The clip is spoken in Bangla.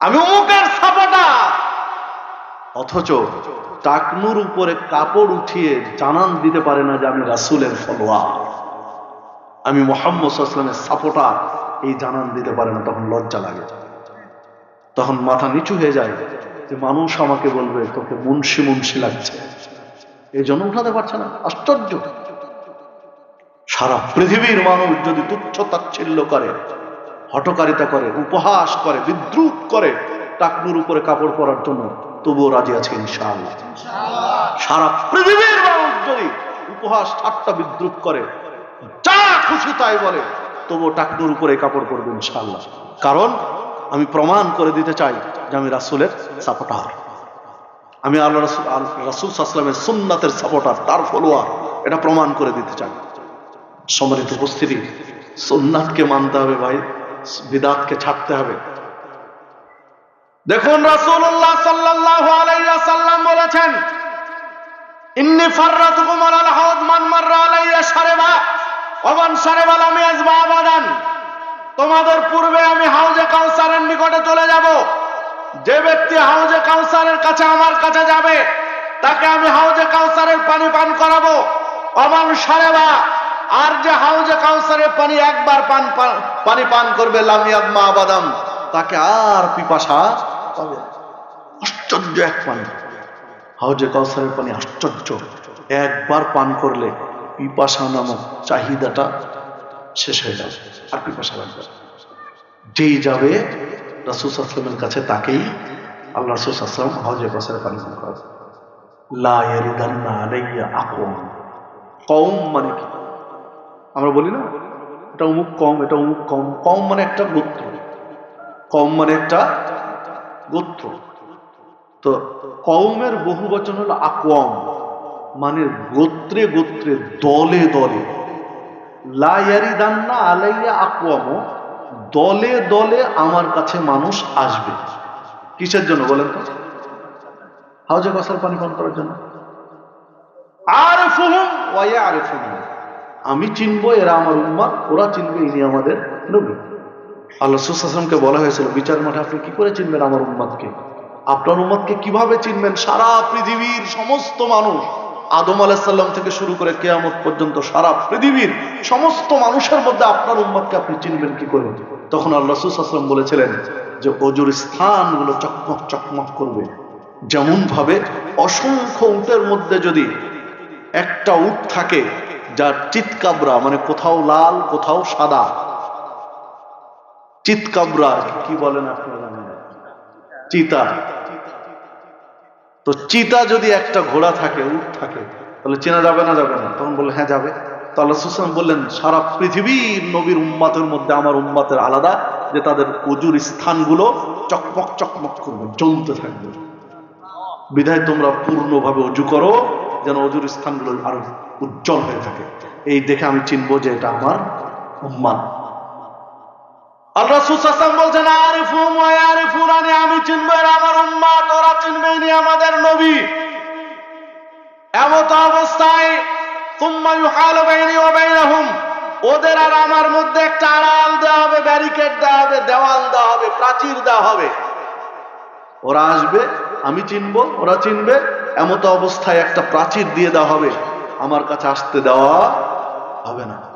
আমি অমুকের সাপোটা অথচ টাকনুর উপরে কাপড় উঠিয়ে জানান দিতে পারে না যে আমি রাসুলের ফলোয়ার। আমি মোহাম্মদ সাল্লামের সাপোটার এই জানান দিতে পারে না, তখন লজ্জা লাগে। তখন মাথা নিচু হয়ে যায় যে মানুষ আমাকে বলবে, তোকে মুন্সি মুন্সি লাগছে। এই জন্য উঠাতে পারছে না। আশ্চর্য। সারা পৃথিবীর মানুষ যদি তুচ্ছ তাচ্ছিল্য করে হটকারিতা করে, উপহাস করে, বিদ্রুপ করে, টাকনুর উপরে কাপড় পরার জন্য তবুও রাজি আছে ইনশাআল্লাহ। সারা পৃথিবীর মানুষ যদি উপহাস, ঠাট্টা, বিদ্রুপ করে, যা খুশি তাই বলে, তবুও টাকনুর উপরে কাপড় পরবে ইনশাআল্লাহ। কারণ আমি প্রমাণ করে দিতে চাই যে আমি রাসুলের সাপোটার আমি আল্লাহ রাসুল রাসুল সাসলামের সুন্নাতের সাপোটার তার ফলোয়ার, এটা প্রমাণ করে দিতে চাই। সম্মানিত উপস্থিতি, সুন্নাতকে মানতে হবে ভাই। বিদাতকে ছাড়তে হবে। দেখুন রাসূলুল্লাহ সাল্লাল্লাহু আলাইহি ওয়াসাল্লাম বলেছেন, ইন্নী ফাররাতুকুম আলাল মান মাররা আলাইয়া মান ইয়াজবা আবাদান। তোমাদের পূর্বে আমি হাউজে কাউসারের নিকটে চলে যাব। যে ব্যক্তি হাউজে কাউসারের কাছে আমার কাছে যাবে, তাকে আমি হাউজে কাউসারের পানি পান করাবো। অমান সারেবা আর যে হাউজে কাউসারের পানি একবার পান পান- পানি করবে লামিয়াদ মা বাদাম তাকে আর পিপাসা পাবে আশ্চর্য এক পানি। হাউজে কাউসারের পানি আশ্চর্য। একবার পান করলে পিপাসা নামক চাহিদাটা শেষ হয়ে যাবে, আর পিপাসা লাগবে যেই যাবে, রাসুল আসলামের কাছে তাকেই আল্লাহ আসলাম হাউজে কাউসারের পানি পান করাবে লা ইয়ারিদান্না আলাইয়া আকওয়াম। কম মানে কি? আমরা বলি না? এটা অমুক কম, এটা অমুক কম। কম মানে একটা গোত্র। কম মানে একটা গোত্র। তো কৌমের বহু বচন হলো আকওয়াম মানে গোত্রে গোত্রে, দলে দলে। লায়ারিদান্না আলাইয়া আকওয়াম, দলে দলে আমার কাছে মানুষ আসবে। কিসের জন্য বলেন তো? হাউজে কসার পানি পান করার জন্য। আর আরেফুহুম ওয়া ইয়ারিফুহুম। আমি চিনব, এরা আমার উম্মাদ ওরা চিনবে, ইনি আমাদের নবী। আল্লাহ সুসাসমকে বলা হয়েছিল, বিচার মাঠে আপনি কি করে চিনবেন আমার উম্মাদকে আপনার উম্মাদকে কীভাবে চিনবেন? সারা পৃথিবীর সমস্ত মানুষ আদম আলাহিসাল্লাম থেকে শুরু করে কেয়ামত পর্যন্ত সারা পৃথিবীর সমস্ত মানুষের মধ্যে আপনার উম্মাদকে আপনি চিনবেন কি করে? তখন আল্লাহ সুসাসলাম বলেছিলেন যে, অজুর স্থানগুলো চকমক চকমক করবে। যেমন ভাবে অসংখ্য উটের মধ্যে যদি একটা উট থাকে যার চিৎকাবরা মানে কোথাও লাল, কোথাও সাদা। চিৎকাবরা কি বলেন আপনারা চিতা। তো চিতা যদি একটা ঘোড়া থাকে, উট থাকে, তাহলে চেনা যাবে না যাবে না? তখন বললে হ্যাঁ যাবে। তো আল্লাহ সুসলাম বললেন, সারা পৃথিবীর নবীর উম্মাতের মধ্যে আমার উম্মাতের আলাদা, যে তাদের অজুর স্থানগুলো চকমক চকমক করবে, জ্বলতে থাকবে। বিধায় তোমরা পূর্ণভাবে অজু করো যেন অজুর স্থানগুলো আরও উজ্জ্বল হয়ে থাকে। এই দেখে আমি চিনবো যে এটা আমার উম্মান আমি ওদের আর আমার মধ্যে একটা আড়াল দেওয়া হবে, ব্যারিকেড দেওয়া হবে, দেওয়াল দেওয়া হবে, প্রাচীর দেওয়া হবে। ওরা আসবে, আমি চিনবো, ওরা চিনবে এমত অবস্থায় একটা প্রাচীর দিয়ে দেওয়া হবে। আমার কাছে আসতে দেওয়া হবে না।